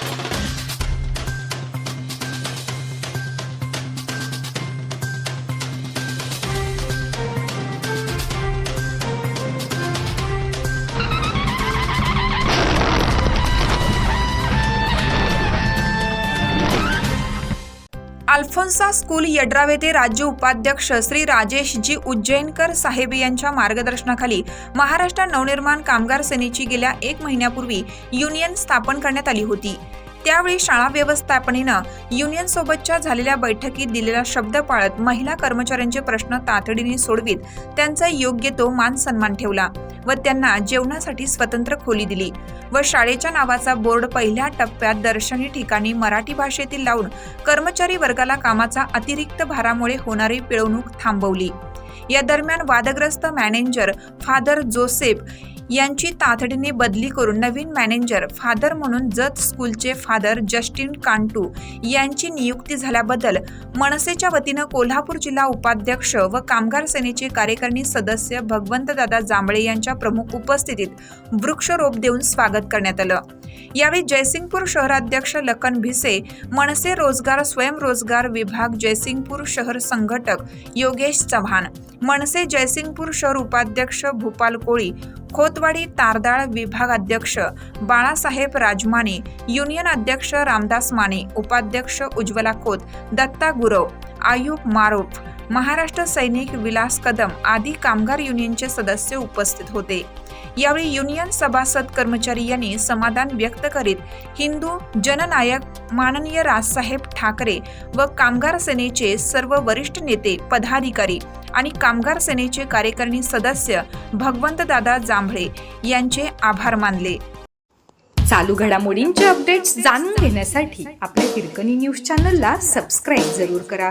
Thank you. Alphonsa school Yadrav येथे राज्य उपाध्यक्ष श्री राजेशजी उज्जैनकर साहेब यांच्या मार्गदर्शनाखाली महाराष्ट्र नवनिर्माण कामगार सेनेची गेल्या एक महिन्यापूर्वी युनियन स्थापन करण्यात आली होती. त्यावेळी शाळा व्यवस्थापनेनं युनियन सोबतच्या झालेल्या बैठकीत दिलेला शब्द पाळत महिला कर्मचाऱ्यांचे प्रश्न तातडीने सोडवीत त्यांचा योग्य तो मान सन्मान ठेवला व त्यांना जेवणासाठी स्वतंत्र खोली दिली व शाळेच्या नावाचा बोर्ड पहिल्या टप्प्यात दर्शनी ठिकाणी मराठी भाषेतील लावून कर्मचारी वर्गाला कामाचा अतिरिक्त भारामुळे होणारी पिळवणूक थांबवली. या दरम्यान वादग्रस्त मॅनेजर फादर जोसेफ यांची तातडीने बदली करून नवीन मॅनेजर फादर म्हणून जत स्कूलचे फादर जस्टिन कांटू यांची नियुक्ती झाल्याबद्दल मनसेच्या वतीनं कोल्हापूर जिल्हा उपाध्यक्ष व कामगार सेनेचे कार्यकारिणी सदस्य भगवंतदादा जांभळे यांच्या प्रमुख उपस्थितीत वृक्षरोप देऊन स्वागत करण्यात आलं. यावेळी जयसिंगपूर शहराध्यक्ष लखन भिसे मनसे रोजगार स्वयंरोजगार विभाग जयसिंगपूर शहर संघटक योगेश चव्हाण मनसे जयसिंगपूर शहर उपाध्यक्ष भूपाल कोळी खोतवाडी तारदाळ विभाग अध्यक्ष बाळासाहेब राजमाने युनियन अध्यक्ष रामदास माने उपाध्यक्ष उज्ज्वला खोत दत्ता गुरव आयुब मारोफ महाराष्ट्र सैनिक विलास कदम आदी कामगार युनियनचे सदस्य उपस्थित होते. यावेळी युनियन सभासद कर्मचारी यांनी समाधान व्यक्त करीत हिंदू जननायक माननीय राजसाहेब ठाकरे व कामगार सेनेचे सर्व वरिष्ठ नेते पदाधिकारी आणि कामगार सेनेचे कार्यकारिणी सदस्य भगवंतदादा जांभळे यांचे आभार मानले. चालू घडामोडींचे अपडेट्स जाणून घेण्यासाठी आपल्या हिरकणी न्यूज चॅनलला सबस्क्राईब जरूर करा.